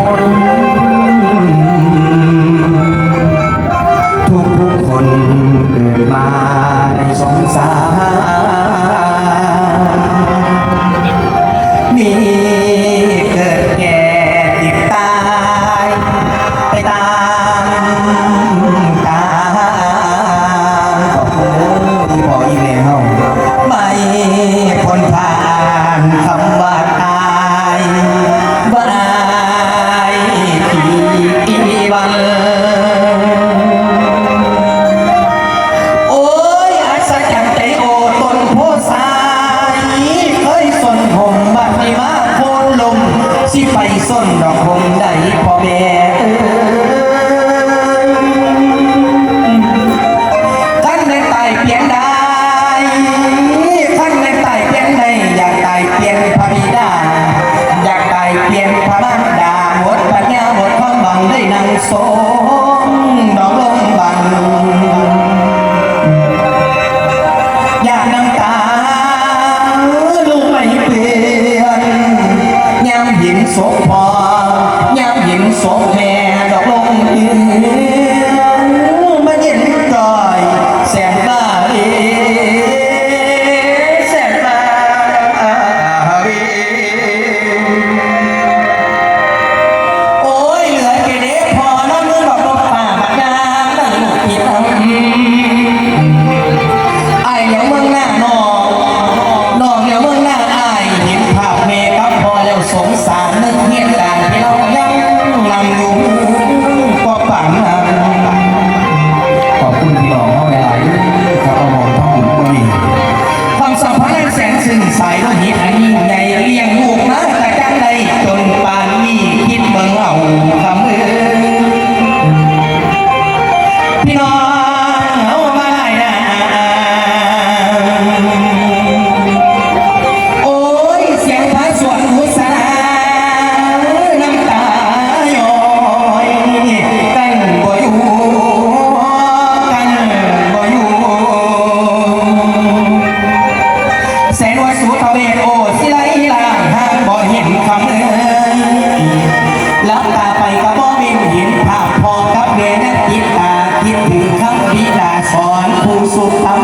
Música สนดอกคงได้พอแม่เออท่านในตายเพียงใดท่านในตายเพียงใดอยากตายเพียงพระบิดาอยากตายเพียงพระมารดาหมดปัญญาหมดความหวังได้นางโสมดอกลงบังอยากนำตาลูกไม่เปลี่ยนยามหญิงโส ทิตาคิดถึงคำพิตาสอนภูสุธรรม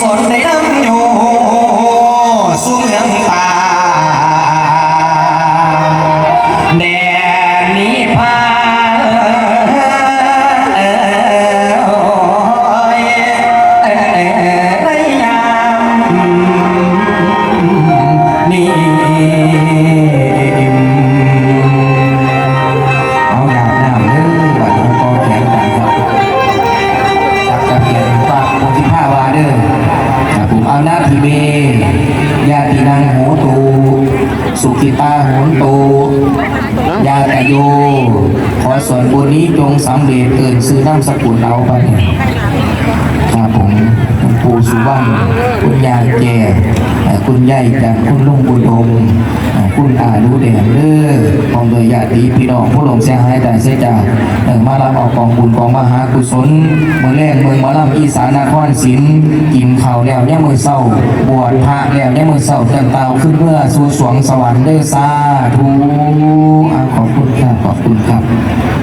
สอนในเนั่งยู่ สุขิตาโหนโตญาติโย ขอส่วนบุญนี้จงสำเร็จเกิดซื้อน้ำสกุลเราไปครับผมปู่สุวรรณคุณยายแก่คุณยายจากคุณลุงบุญอม คุณอาดูเดงเด้อของโดยญาติพี่น้องผู้หลงเสียหายแต่เสียจมาลับออกกองบุญกองมหากุศลเมืองแรกเมืองมารับอีสานนครศิลป์กินข้าวแล้วย่ามือเศร้าบวชพระแล้วย่ามือเศร้าเตือนเตาขึ้นเมื่อสู่สวงสวรรค์เด้อสาธุขอบคุณครับขอบคุณครับ